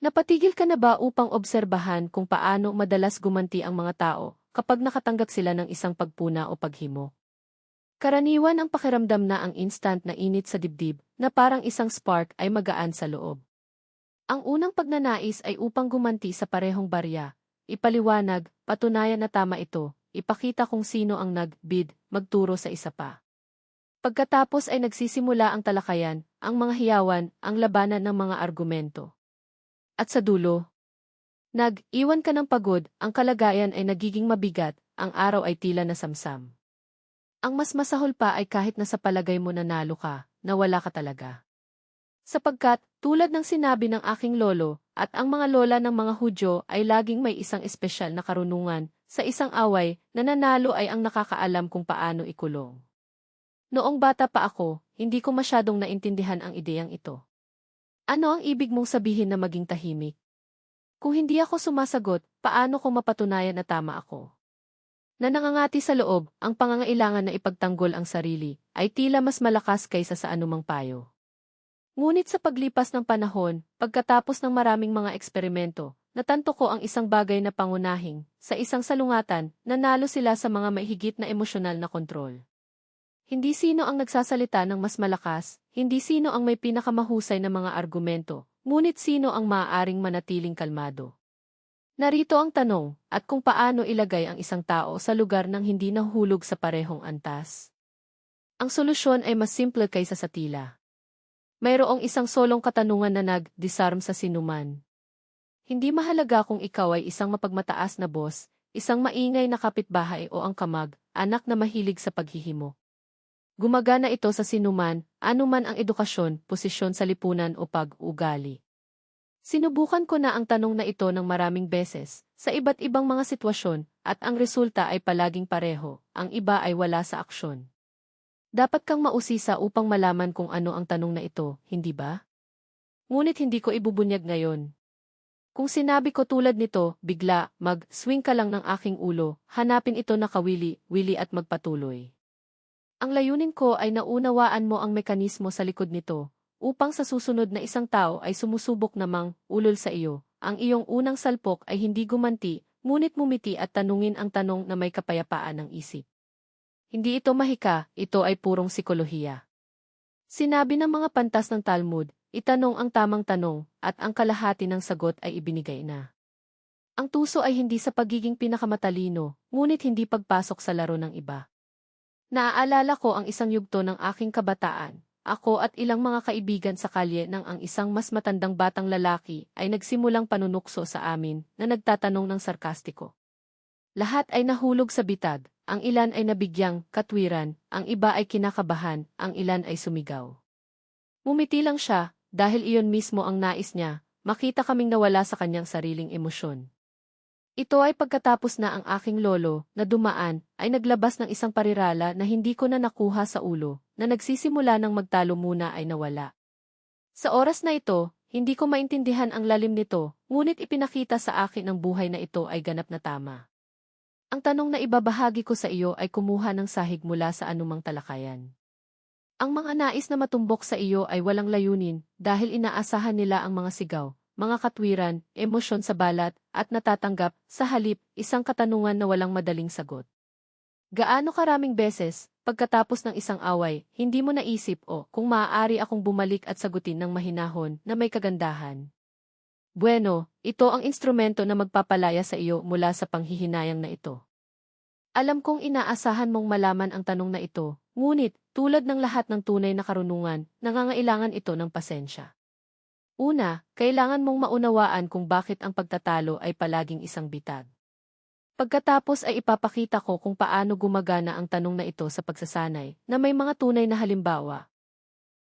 Napatigil ka na ba upang obserbahan kung paano madalas gumanti ang mga tao kapag nakatanggap sila ng isang pagpuna o paghimo? Karaniwan ang pakiramdam na ang instant na init sa dibdib na parang isang spark ay magaan sa loob. Ang unang pagnanais ay upang gumanti sa parehong barya, ipaliwanag, patunayan na tama ito, ipakita kung sino ang nag-bid, magturo sa isa pa. Pagkatapos ay nagsisimula ang talakayan, ang mga hiyawan, ang labanan ng mga argumento. At sa dulo, nag-iwan ka ng pagod, ang kalagayan ay nagiging mabigat, ang araw ay tila na samsam. Ang mas masahol pa ay kahit nasa palagay mo nanalo ka, nawala ka talaga. Sapagkat, tulad ng sinabi ng aking lolo, at ang mga lola ng mga Hudyo ay laging may isang espesyal na karunungan, sa isang away, na nanalo ay ang nakakaalam kung paano ikulong. Noong bata pa ako, hindi ko masyadong naintindihan ang ideyang ito. Ano ang ibig mong sabihin na maging tahimik? Kung hindi ako sumasagot, paano ko mapatunayan na tama ako? Na nangangati sa loob, ang pangangailangan na ipagtanggol ang sarili, ay tila mas malakas kaysa sa anumang payo. Ngunit sa paglipas ng panahon, pagkatapos ng maraming mga eksperimento, natanto ko ang isang bagay na pangunahing, sa isang salungatan, nanalo sila sa mga maihigit na emosyonal na kontrol. Hindi sino ang nagsasalita ng mas malakas, hindi sino ang may pinakamahusay na mga argumento, ngunit sino ang maaaring manatiling kalmado. Narito ang tanong, at kung paano ilagay ang isang tao sa lugar ng hindi nahulog sa parehong antas. Ang solusyon ay mas simple kaysa sa tila. Mayroong isang solong katanungan na nag-disarm sa sinuman. Hindi mahalaga kung ikaw ay isang mapagmataas na boss, isang maingay na kapitbahay o ang kamag, anak na mahilig sa paghihimo. Gumagana ito sa sinuman, anuman ang edukasyon, posisyon sa lipunan o pag-ugali. Sinubukan ko na ang tanong na ito ng maraming beses, sa iba't ibang mga sitwasyon, at ang resulta ay palaging pareho, ang iba ay wala sa aksyon. Dapat kang mausisa upang malaman kung ano ang tanong na ito, hindi ba? Ngunit hindi ko ibubunyag ngayon. Kung sinabi ko tulad nito, bigla, mag-swing ka lang ng aking ulo, hanapin ito na kawili, wili at magpatuloy. Ang layunin ko ay naunawaan mo ang mekanismo sa likod nito, upang sa susunod na isang tao ay sumusubok namang ulol sa iyo, ang iyong unang salpok ay hindi gumanti, ngunit mumiti at tanungin ang tanong na may kapayapaan ng isip. Hindi ito mahika, ito ay purong sikolohiya. Sinabi ng mga pantas ng Talmud, itanong ang tamang tanong, at ang kalahati ng sagot ay ibinigay na. Ang tuso ay hindi sa pagiging pinakamatalino, ngunit hindi pagpasok sa laro ng iba. Naaalala ko ang isang yugto ng aking kabataan. Ako at ilang mga kaibigan sa kalye ng ang isang mas matandang batang lalaki ay nagsimulang panunukso sa amin na nagtatanong ng sarkastiko. Lahat ay nahulog sa bitag, ang ilan ay nabigyang katwiran, ang iba ay kinakabahan, ang ilan ay sumigaw. Mumiti lang siya, dahil iyon mismo ang nais niya, makita kaming nawala sa kanyang sariling emosyon. Ito ay pagkatapos na ang aking lolo, na dumaan, ay naglabas ng isang parirala na hindi ko na nakuha sa ulo, na nagsisimula ng magtalo muna ay nawala. Sa oras na ito, hindi ko maintindihan ang lalim nito, ngunit ipinakita sa akin ang buhay na ito ay ganap na tama. Ang tanong na ibabahagi ko sa iyo ay kumuha ng sahig mula sa anumang talakayan. Ang mga nais na matumbok sa iyo ay walang layunin dahil inaasahan nila ang mga sigaw, mga katwiran, emosyon sa balat, at natatanggap, sa halip, isang katanungan na walang madaling sagot. Gaano karaming beses, pagkatapos ng isang away, hindi mo naisip o kung maaari akong bumalik at sagutin ng mahinahon na may kagandahan. Bueno, ito ang instrumento na magpapalaya sa iyo mula sa panghihinayang na ito. Alam kong inaasahan mong malaman ang tanong na ito, ngunit, tulad ng lahat ng tunay na karunungan, nangangailangan ito ng pasensya. Una, kailangan mong maunawaan kung bakit ang pagtatalo ay palaging isang bitag. Pagkatapos ay ipapakita ko kung paano gumagana ang tanong na ito sa pagsasanay, na may mga tunay na halimbawa.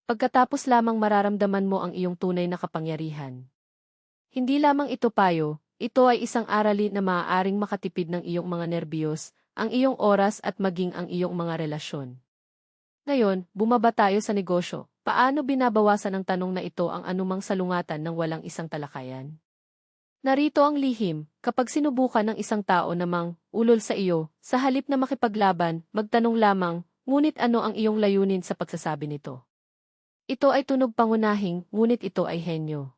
Pagkatapos lamang mararamdaman mo ang iyong tunay na kapangyarihan. Hindi lamang ito payo, ito ay isang aralin na maaaring makatipid ng iyong mga nerbiyos, ang iyong oras at maging ang iyong mga relasyon. Ngayon, bumaba tayo sa negosyo, Paano binabawasan ng tanong na ito ang anumang salungatan ng walang isang talakayan? Narito ang lihim, kapag sinubukan ng isang tao namang ulol sa iyo, sa halip na makipaglaban, magtanong lamang, ngunit ano ang iyong layunin sa pagsasabi nito? Ito ay tunog pangunahing, ngunit ito ay henyo.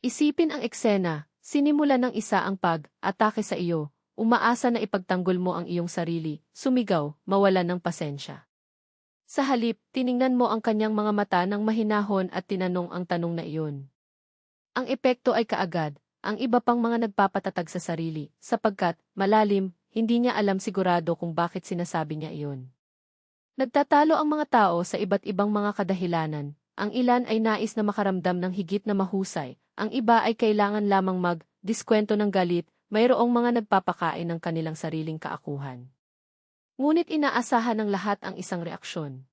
Isipin ang eksena, sinimula ng isa ang pag-atake sa iyo, umaasa na ipagtanggol mo ang iyong sarili, sumigaw, mawalan ng pasensya. Sa halip, tiningnan mo ang kanyang mga mata ng mahinahon at tinanong ang tanong na iyon. Ang epekto ay kaagad, ang iba pang mga nagpapatatag sa sarili, sapagkat, malalim, hindi niya alam sigurado kung bakit sinasabi niya iyon. Nagtatalo ang mga tao sa iba't ibang mga kadahilanan, ang ilan ay nais na makaramdam ng higit na mahusay, ang iba ay kailangan lamang mag-diskwento ng galit, mayroong mga nagpapakain ng kanilang sariling kaakuhan. Ngunit inaasahan ng lahat ang isang reaksyon.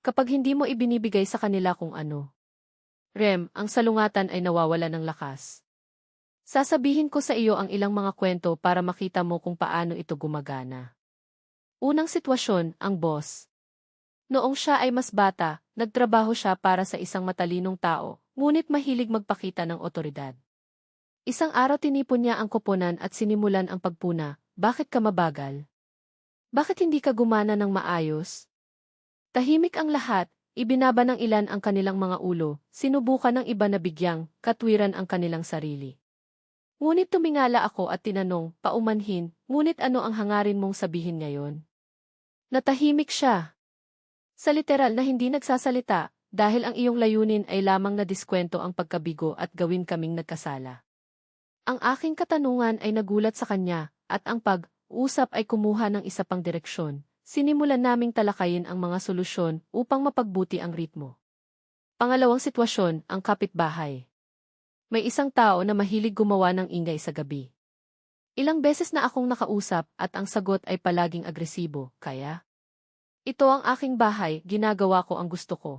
Kapag hindi mo ibinibigay sa kanila kung ano. Rem, ang salungatan ay nawawala ng lakas. Sasabihin ko sa iyo ang ilang mga kwento para makita mo kung paano ito gumagana. Unang sitwasyon, ang boss. Noong siya ay mas bata, nagtrabaho siya para sa isang matalinong tao, ngunit mahilig magpakita ng otoridad. Isang araw tinipon niya ang koponan at sinimulan ang pagpuna, bakit ka mabagal? Bakit hindi ka gumana ng maayos? Tahimik ang lahat, ibinaba ng ilan ang kanilang mga ulo, sinubukan ng iba na bigyang, katwiran ang kanilang sarili. Ngunit tumingala ako at tinanong, paumanhin, ngunit ano ang hangarin mong sabihin ngayon? Natahimik siya. Sa literal na hindi nagsasalita, dahil ang iyong layunin ay lamang na diskwento ang pagkabigo at gawin kaming nagkasala. Ang aking katanungan ay nagulat sa kanya, at ang pag, usap ay kumuha ng isa pang direksyon. Sinimulan naming talakayin ang mga solusyon upang mapagbuti ang ritmo. Pangalawang sitwasyon, ang kapitbahay. May isang tao na mahilig gumawa ng ingay sa gabi. Ilang beses na akong nakausap at ang sagot ay palaging agresibo, kaya? Ito ang aking bahay, ginagawa ko ang gusto ko.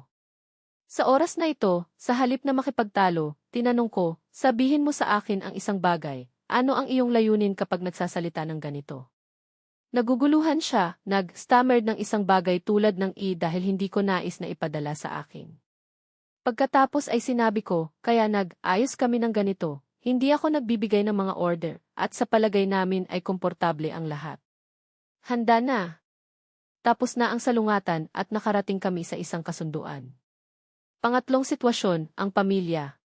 Sa oras na ito, sa halip na makipagtalo, tinanong ko, sabihin mo sa akin ang isang bagay, ano ang iyong layunin kapag nagsasalita ng ganito? Naguguluhan siya, nag-stammered ng isang bagay tulad ng i dahil hindi ko nais na ipadala sa akin. Pagkatapos ay sinabi ko, kaya nag-ayos kami ng ganito, hindi ako nagbibigay ng mga order, at sa palagay namin ay komportable ang lahat. Handa na. Tapos na ang salungatan at nakarating kami sa isang kasunduan. Pangatlong sitwasyon, ang pamilya.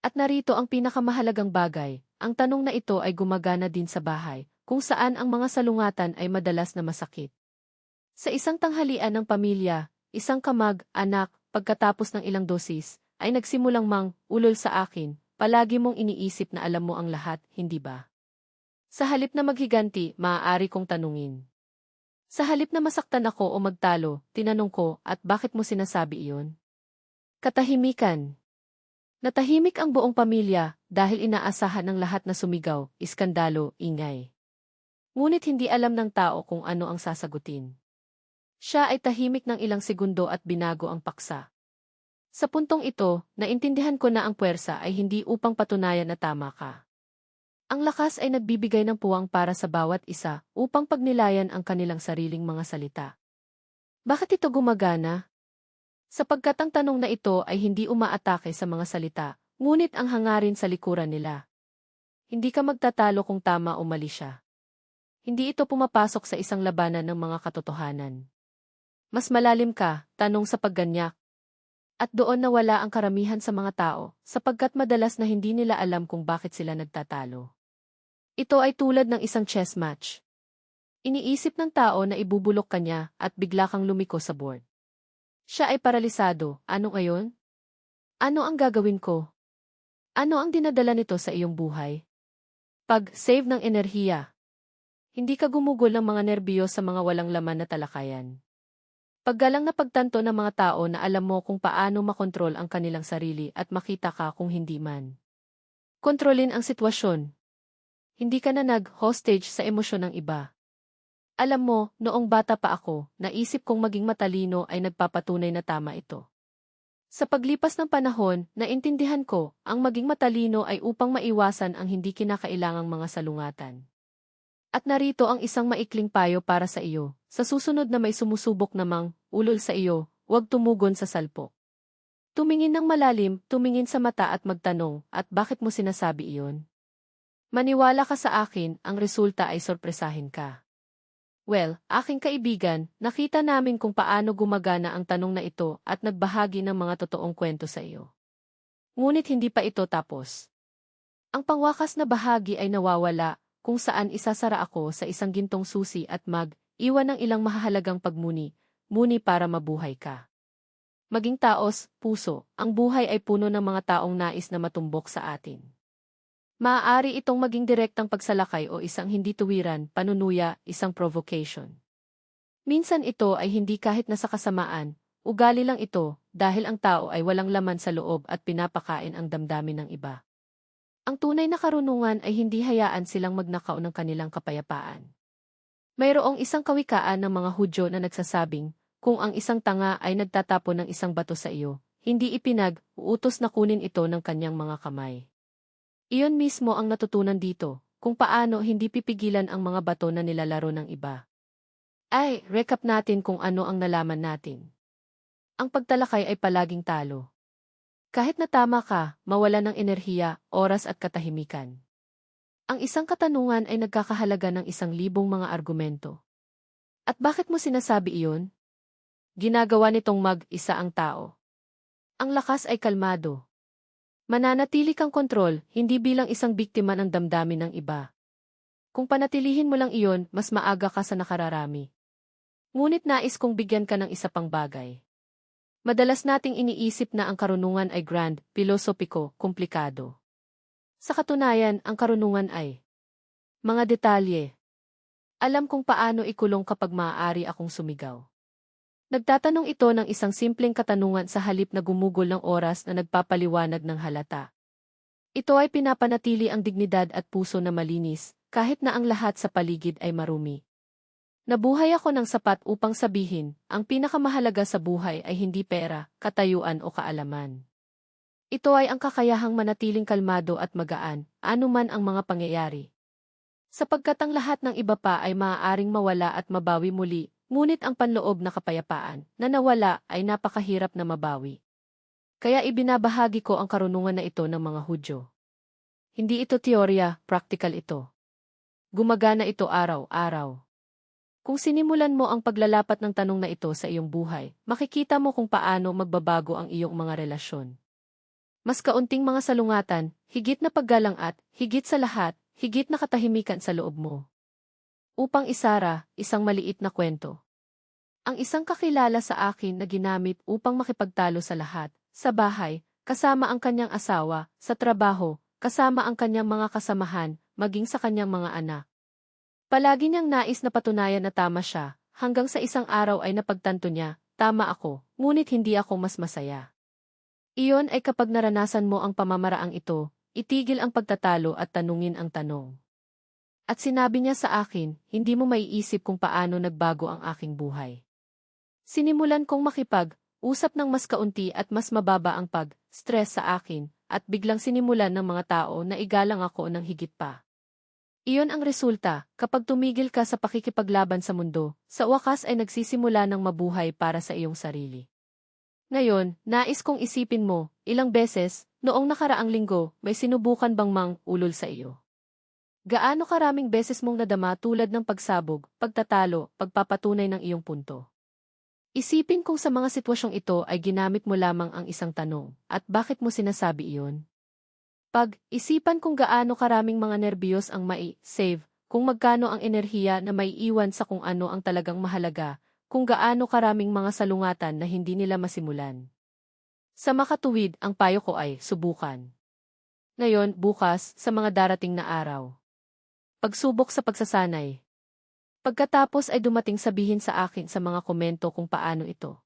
At narito ang pinakamahalagang bagay, ang tanong na ito ay gumagana din sa bahay, kung saan ang mga salungatan ay madalas na masakit. Sa isang tanghalian ng pamilya, isang kamag, anak, pagkatapos ng ilang dosis, ay nagsimulang mang ulol sa akin, palagi mong iniisip na alam mo ang lahat, hindi ba? Sa halip na maghiganti, maaari kong tanungin. Sa halip na masaktan ako o magtalo, tinanong ko, at bakit mo sinasabi iyon? Katahimikan. Natahimik ang buong pamilya dahil inaasahan ng lahat na sumigaw, iskandalo, ingay. Ngunit hindi alam ng tao kung ano ang sasagutin. Siya ay tahimik ng ilang segundo at binago ang paksa. Sa puntong ito, naintindihan ko na ang puwersa ay hindi upang patunayan na tama ka. Ang lakas ay nagbibigay ng puwang para sa bawat isa upang pagnilayan ang kanilang sariling mga salita. Bakit ito gumagana? Sapagkat ang tanong na ito ay hindi umaatake sa mga salita, ngunit ang hangarin sa likuran nila. Hindi ka magtatalo kung tama o mali siya. Hindi ito pumapasok sa isang labanan ng mga katotohanan. Mas malalim ka, tanong sa pagganyak. At doon nawala ang karamihan sa mga tao, sapagkat madalas na hindi nila alam kung bakit sila nagtatalo. Ito ay tulad ng isang chess match. Iniisip ng tao na ibubulok kanya at bigla kang lumiko sa board. Siya ay paralisado. Ano ngayon? Ano ang gagawin ko? Ano ang dinadala nito sa iyong buhay? Pag-save ng enerhiya. Hindi ka gumugol ng mga nerbiyo sa mga walang laman na talakayan. Paggalang na pagtanto ng mga tao na alam mo kung paano makontrol ang kanilang sarili at makita ka kung hindi man. Kontrolin ang sitwasyon. Hindi ka na nag-hostage sa emosyon ng iba. Alam mo, noong bata pa ako, naisip kong maging matalino ay nagpapatunay na tama ito. Sa paglipas ng panahon, naintindihan ko, ang maging matalino ay upang maiwasan ang hindi kinakailangang mga salungatan. At narito ang isang maikling payo para sa iyo, sa susunod na may sumusubok namang, ulol sa iyo, huwag tumugon sa salpo. Tumingin ng malalim, tumingin sa mata at magtanong, at bakit mo sinasabi iyon? Maniwala ka sa akin, ang resulta ay sorpresahin ka. Well, aking kaibigan, nakita namin kung paano gumagana ang tanong na ito at nagbahagi ng mga totoong kwento sa iyo. Ngunit hindi pa ito tapos. Ang pangwakas na bahagi ay nawawala, kung saan isasara ako sa isang gintong susi at mag, iwan ng ilang mahahalagang pagmuni, muni para mabuhay ka. Maging taos, puso, ang buhay ay puno ng mga taong nais na matumbok sa atin. Maaari itong maging direktang pagsalakay o isang hindi tuwiran, panunuya, isang provocation. Minsan ito ay hindi kahit nasa kasamaan, ugali lang ito, dahil ang tao ay walang laman sa loob at pinapakain ang damdamin ng iba. Ang tunay na karunungan ay hindi hayaan silang magnakaw ng kanilang kapayapaan. Mayroong isang kawikaan ng mga Hudyo na nagsasabing, kung ang isang tanga ay nagtatapon ng isang bato sa iyo, hindi ipinag, uutos na kunin ito ng kanyang mga kamay. Iyon mismo ang natutunan dito, kung paano hindi pipigilan ang mga bato na nilalaro ng iba. Ay, recap natin kung ano ang nalaman natin. Ang pagtalakay ay palaging talo. Kahit na tama ka, mawala ng enerhiya, oras at katahimikan. Ang isang katanungan ay nagkakahalaga ng isang libong mga argumento. At bakit mo sinasabi iyon? Ginagawa nitong mag-isa ang tao. Ang lakas ay kalmado. Mananatili kang kontrol, hindi bilang isang biktima ng damdamin ng iba. Kung panatilihin mo lang iyon, mas maaga ka sa nakararami. Ngunit nais kong bigyan ka ng isa pang bagay. Madalas nating iniisip na ang karunungan ay grand, pilosopiko, komplikado. Sa katunayan, ang karunungan ay mga detalye. Alam kung paano ikulong kapag maaari akong sumigaw. Nagtatanong ito ng isang simpleng katanungan sa halip na gumugol ng oras na nagpapaliwanag ng halata. Ito ay pinapanatili ang dignidad at puso na malinis, kahit na ang lahat sa paligid ay marumi. Nabuhay ako ng sapat upang sabihin, ang pinakamahalaga sa buhay ay hindi pera, katayuan o kaalaman. Ito ay ang kakayahang manatiling kalmado at magaan, anuman ang mga pangyayari. Sapagkat ang lahat ng iba pa ay maaaring mawala at mabawi muli, ngunit ang panloob na kapayapaan, na nawala ay napakahirap na mabawi. Kaya ibinabahagi ko ang karunungan na ito ng mga Hudyo. Hindi ito teorya, practical ito. Gumagana ito araw-araw. Kung sinimulan mo ang paglalapat ng tanong na ito sa iyong buhay, makikita mo kung paano magbabago ang iyong mga relasyon. Mas kaunting mga salungatan, higit na paggalang at, higit sa lahat, higit na katahimikan sa loob mo. Upang isara, isang maliit na kwento. Ang isang kakilala sa akin na ginamit upang makipagtalo sa lahat, sa bahay, kasama ang kanyang asawa, sa trabaho, kasama ang kanyang mga kasamahan, maging sa kanyang mga anak. Palagi niyang nais na patunayan na tama siya, hanggang sa isang araw ay napagtanto niya, tama ako, ngunit hindi ako mas masaya. Iyon ay kapag naranasan mo ang pamamaraang ito, itigil ang pagtatalo at tanungin ang tanong. At sinabi niya sa akin, hindi mo maiisip kung paano nagbago ang aking buhay. Sinimulan kong makipag, usap ng mas kaunti at mas mababa ang pag-stress sa akin, at biglang sinimulan ng mga tao na igalang ako ng higit pa. Iyon ang resulta, kapag tumigil ka sa pakikipaglaban sa mundo, sa wakas ay nagsisimula ng mabuhay para sa iyong sarili. Ngayon, nais kong isipin mo, ilang beses, noong nakaraang linggo, may sinubukan bang mang ulol sa iyo? Gaano karaming beses mong nadama tulad ng pagsabog, pagtatalo, pagpapatunay ng iyong punto? Isipin kung sa mga sitwasyong ito ay ginamit mo lamang ang isang tanong, at bakit mo sinasabi iyon? Pag-isipan kung gaano karaming mga nerbiyos ang mai-save, kung magkano ang enerhiya na may iwan sa kung ano ang talagang mahalaga, kung gaano karaming mga salungatan na hindi nila masimulan. Sa makatuwid, ang payo ko ay subukan. Ngayon, bukas, sa mga darating na araw. Pagsubok sa pagsasanay. Pagkatapos ay dumating sabihin sa akin sa mga komento kung paano ito.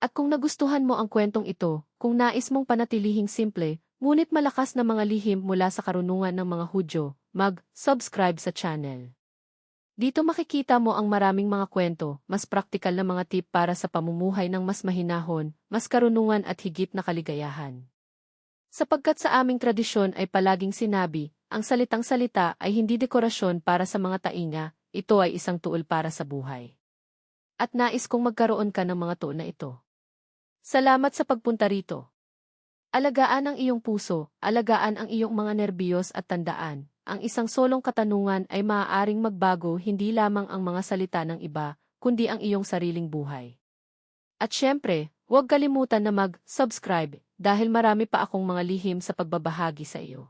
At kung nagustuhan mo ang kwentong ito, kung nais mong panatilihing simple, Ngunit malakas na mga lihim mula sa karunungan ng mga Hudyo, mag-subscribe sa channel. Dito makikita mo ang maraming mga kwento, mas praktikal na mga tip para sa pamumuhay ng mas mahinahon, mas karunungan at higit na kaligayahan. Sapagkat sa aming tradisyon ay palaging sinabi, ang salitang salita ay hindi dekorasyon para sa mga tainga, ito ay isang tuol para sa buhay. At nais kong magkaroon ka ng mga tuon na ito. Salamat sa pagpunta rito. Alagaan ang iyong puso, alagaan ang iyong mga nerbiyos at tandaan, ang isang solong katanungan ay maaaring magbago hindi lamang ang mga salita ng iba, kundi ang iyong sariling buhay. At syempre, Huwag kalimutan na mag-subscribe dahil marami pa akong mga lihim sa pagbabahagi sa iyo.